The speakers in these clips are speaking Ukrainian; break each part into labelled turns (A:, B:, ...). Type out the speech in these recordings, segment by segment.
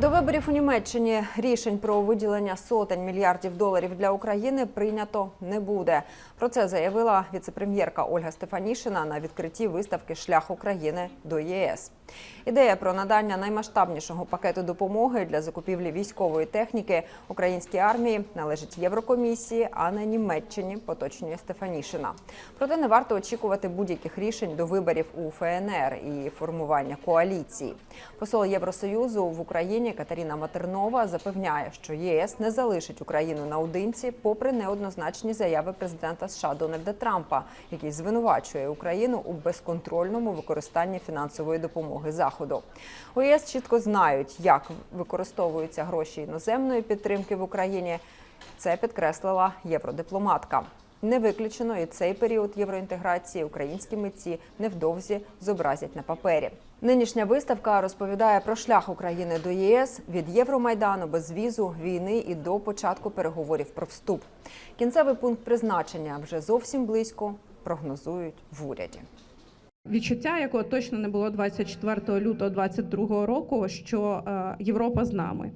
A: До виборів у Німеччині рішень про виділення сотень мільярдів доларів для України прийнято не буде. Про це заявила віцепрем'єрка Ольга Стефанішина на відкритті виставки Шлях України до ЄС. Ідея про надання наймасштабнішого пакету допомоги для закупівлі військової техніки українській армії належить Єврокомісії, а не Німеччині, поточнює Стефанішина. Проте не варто очікувати будь-яких рішень до виборів у ФНР і формування коаліції. Посол Євросоюзу в Україні Катерина Матернова запевняє, що ЄС не залишить Україну наодинці, попри неоднозначні заяви президента США Дональда Трампа, який звинувачує Україну у безконтрольному використанні фінансової допомоги Заходу. У ЄС чітко знають, як використовуються гроші іноземної підтримки в Україні. Це підкреслила євродипломатка. Не виключено і цей період євроінтеграції українські митці невдовзі зобразять на папері. Нинішня виставка розповідає про шлях України до ЄС від Євромайдану, безвізу, війни і до початку переговорів про вступ. Кінцевий пункт призначення вже зовсім близько прогнозують в уряді.
B: Відчуття, якого точно не було 24 лютого 22 року, що е, Європа з нами.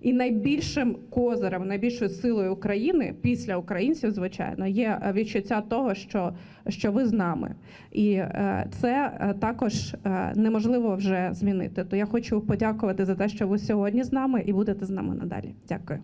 B: І найбільшим козирем, найбільшою силою України після українців, звичайно, є е, відчуття того, що, що ви з нами, і е, це також неможливо вже змінити. То я хочу подякувати за те, що ви сьогодні з нами і будете з нами надалі. Дякую.